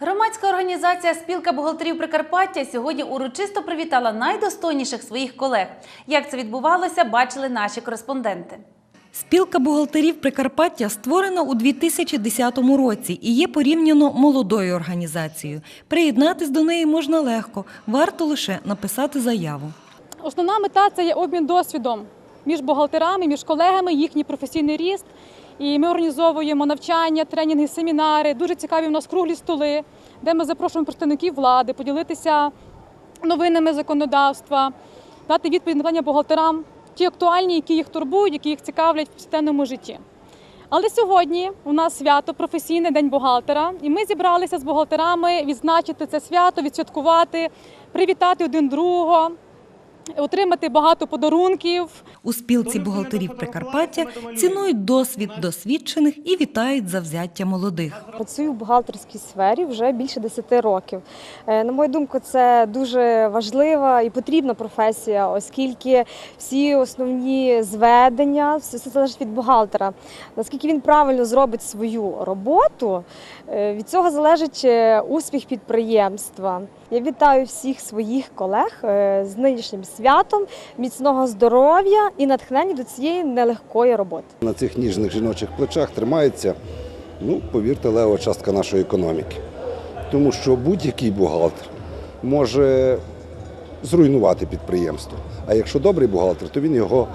Громадська організація Спілка бухгалтерів Прикарпаття сьогодні урочисто привітала найдостойніших своїх колег. Як це відбувалося, бачили наші кореспонденти. Спілка бухгалтерів Прикарпаття створена у 2010 році і є порівняно молодою організацією. Приєднатись до неї можна легко, варто лише написати заяву. Основна мета це є обмін досвідом між бухгалтерами, між колегами, їхній професійний ріст. І ми організовуємо навчання, тренінги, семінари. Дуже цікаві в нас круглі столи, де ми запрошуємо представників влади, поділитися новинами законодавства, дати відповідь на питання бухгалтерам, ті актуальні, які їх турбують, які їх цікавлять в повсякденному житті. Але сьогодні у нас свято професійний день бухгалтера, і ми зібралися з бухгалтерами відзначити це свято, відсвяткувати, привітати один другого, отримати багато подарунків. У спілці бухгалтерів Прикарпаття цінують досвід досвідчених і вітають завзяття молодих. Працюю в бухгалтерській сфері вже більше 10 років. Е, На мою думку, це дуже важлива і потрібна професія, оскільки всі основні зведення, все залежить від бухгалтера. Наскільки він правильно зробить свою роботу, е, від цього залежить е, успіх підприємства. Я вітаю всіх своїх колег з нинішнім святом, міцного здоров'я і натхнення до цієї нелегкої роботи. На цих ніжних жіночих плечах тримається, ну, повірте, лева частка нашої економіки. Тому що будь-який бухгалтер може зруйнувати підприємство. А якщо добрий бухгалтер, то він його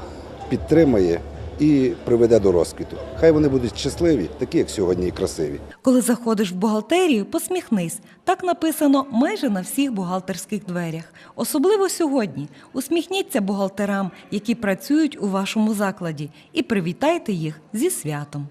підтримає і приведе до розквіту. Хай вони будуть щасливі, такі як сьогодні, і красиві. Коли заходиш в бухгалтерію, посміхнись. Так написано майже на всіх бухгалтерських дверях. Особливо сьогодні. Усміхніться бухгалтерам, які працюють у вашому закладі, і привітайте їх зі святом.